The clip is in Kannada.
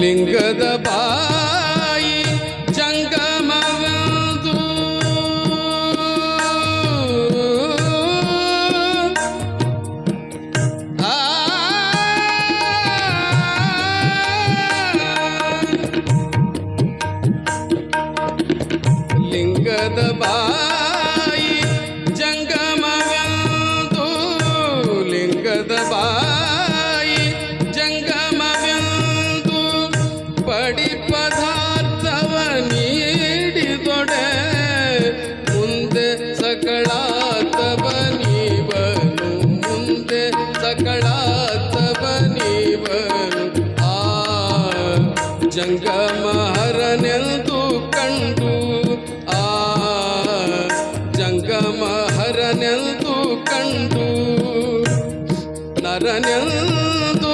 ಲಿಂಗದ ಬಾಯಿ ಜಂಗಮವೆಂದು ಆ ಲಿಂಗದ ಬಾಯಿ ಜಂಗಮವೆಂದು ಲಿಂಗದ ಬಾಯಿ ಪಡಿ ಪದಾರ್ಥವ ನೀಡಿದೊಡೆ ಮುಂದೆ ಸಕಳಾತವ ನೀವನು, ಮುಂದೆ ಸಕಳಾತವ ನೀವನು. ಆ ಜಂಗಮಹರನೆಂದು ಕಂಡು, ಆ ಜಂಗಮಹರನೆಂದು ಕಂಡು, ನರನೆಂದು